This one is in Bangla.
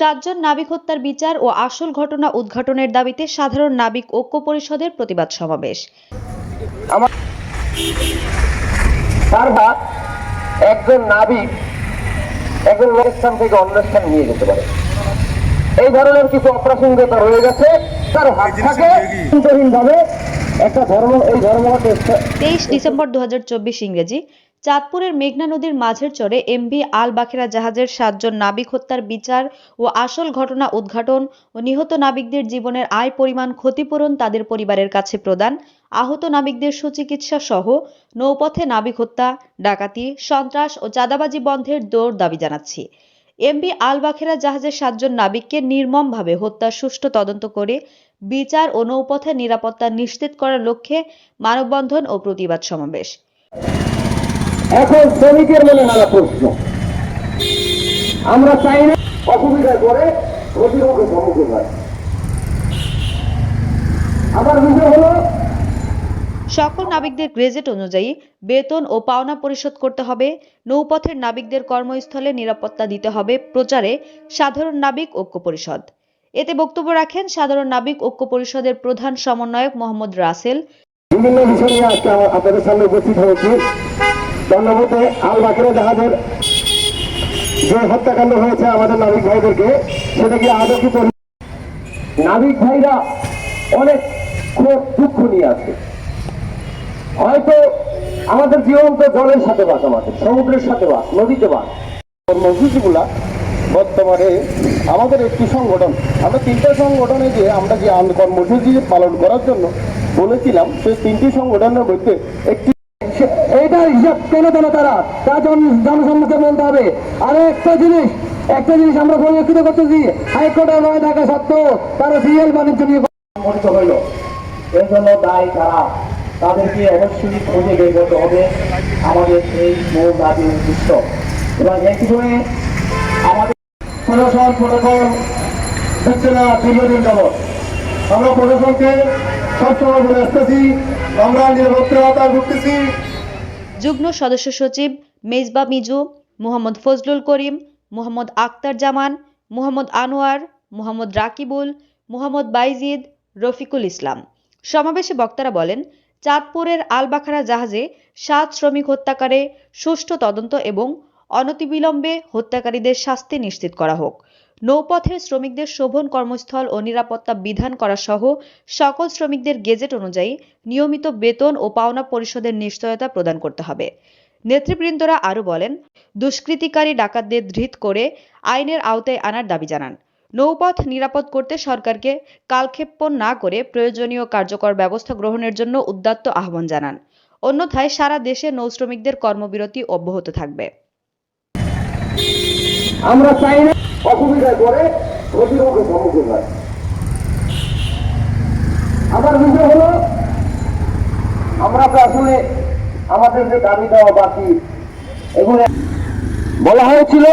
সাতজন নাবিক হত্যার বিচার ও আসল ঘটনা উদ্ঘাটনের দাবিতে সাধারণ নাবিক ঐক্য পরিষদের প্রতিবাদ সমাবেশ। একজন নাবিক একজন লোকের স্থান থেকে অন্য স্থান নিয়ে যেতে পারে। এই ধরনের কিছু অপ্রাসঙ্গিকতা রয়ে গেছে তার হাত থাকে ভাবে একটা ধর্ম এই তেইশ ডিসেম্বর দু হাজার চব্বিশ ইংরেজি চাঁদপুরের মেঘনা নদীর মাঝের চরে এমভি আল বাখেরা জাহাজের সাতজন নাবিক হত্যার বিচার ও আসল ঘটনা উদ্ঘাটন ও নিহত নাবিকদের জীবনের আয় পরিমাণ ক্ষতিপূরণ তাদের পরিবারের কাছে প্রদান। আহত নাবিকদের সুচিকিৎসা সহ নৌপথে নাবিক হত্যা, ডাকাতি, সন্ত্রাস ও চাঁদাবাজি বন্ধের দৌড় দাবি জানাচ্ছি। এমবি আল বাখেরা জাহাজের সাতজন নাবিককে নির্মমভাবে হত্যার সুষ্ঠু তদন্ত করে বিচার ও নৌপথে নিরাপত্তা নিশ্চিত করার লক্ষ্যে মানববন্ধন ও প্রতিবাদ সমাবেশ। এখন শ্রমিকের মনে নানা প্রশ্ন। আমরা চাই না অসুবিধায় পড়ে প্রতিরোধের সম্মুখীন হয়। আমার বিষয় হলো সকল নাবিকদের গ্রেজেট অনুযায়ী বেতন ও পাওনা পরিশোধ করতে হবে নৌপথের নাবিকদের কর্মস্থলে নিরাপত্তা দিতে হবে প্রচারে সাধারণ নাবিক ঐক্য পরিষদ। এতে বক্তব্য রাখেন সাধারণ নাবিক ঐক্য পরিষদের প্রধান সমন্বয়ক মোহাম্মদ রাসেল। বিভিন্ন বিষয় নিয়ে আজকে আপনাদের সামনে উপস্থিত হয়েছি। আল জাহাজের যে হত্যাকাণ্ড হয়েছে আমাদের নাবিক ভাইদেরকে কি নাবিক ভাইরা অনেক দুঃখ নিয়ে আছে। হয়তো আমাদের জীবন তো জলের সাথে বাস আমাদের সমুদ্রের সাথে বাস নদীতে বাস কর্মসূচিগুলা বর্তমানে আমাদের একটি সংগঠন, আমরা তিনটা সংগঠনে যে আমরা যে কর্মসূচি পালন করার জন্য বলেছিলাম, সেই তিনটি সংগঠনের মধ্যে একটি হিসাব কেন দেন তারা? তা জনসম্মুখে বলতে হবে। আর একটা জিনিস একটা জিনিস আমরা পরিলক্ষিত করতেছি, হাইকোর্টের থাকা সত্ত্বেও তারা বাণিজ্য নিয়ে সংগঠিত হইল। এর জন্য কারা তাদেরকে অবশ্যই খুঁজে বের করতে হবে। আমাদের এই মূল উদ্দিষ্ট এবং একই সময়ে আমাদের প্রশাসন হচ্ছে না দীর্ঘদিন আমরা প্রশাসনকে সবসময় বলে আসতেছি, আমরা নিরাপত্তায় ভুগতেছি। যুগ্ম সদস্য সচিব মেজবা মিজু, মোহাম্মদ ফজলুল করিম, মোহাম্মদ আক্তার জামান, মোহাম্মদ আনোয়ার, মোহাম্মদ রাকিবুল, মোহাম্মদ বাইজিদ, রফিকুল ইসলাম। সমাবেশে বক্তারা বলেন, চাঁদপুরের আলবাখারা জাহাজে সাত শ্রমিক হত্যাকারে সুষ্ঠু তদন্ত এবং অনতিবিলম্বে হত্যাকারীদের শাস্তি নিশ্চিত করা হোক। নৌপথের শ্রমিকদের শোভন কর্মস্থল ও নিরাপত্তা বিধান করা সহ সকল শ্রমিকদের গেজেট অনুযায়ী নিয়মিত বেতন ও পাওনা পরিশোধের নিশ্চয়তা প্রদান করতে হবে। নেতৃবৃন্দরা আরও বলেন, দুষ্কৃতিকারী ডাকাতদের ধৃত করে আইনের আওতায় আনার দাবি জানান। নৌপথ নিরাপদ করতে সরকারকে কালক্ষেপণ না করে প্রয়োজনীয় কার্যকর ব্যবস্থা গ্রহণের জন্য উদ্যাত্ত আহ্বান জানান। অন্যথায় সারা দেশে নৌশ্রমিকদের কর্মবিরতি অব্যাহত থাকবে। আমরা চাই না অসুবিধায় পড়ে প্রতিরোধের সম্মুখীন হয়। আমার বিষয় হলো, আমরা তো আসলে আমাদের যে দাবি দেওয়া বাকি, এগুলো বলা হয়েছিল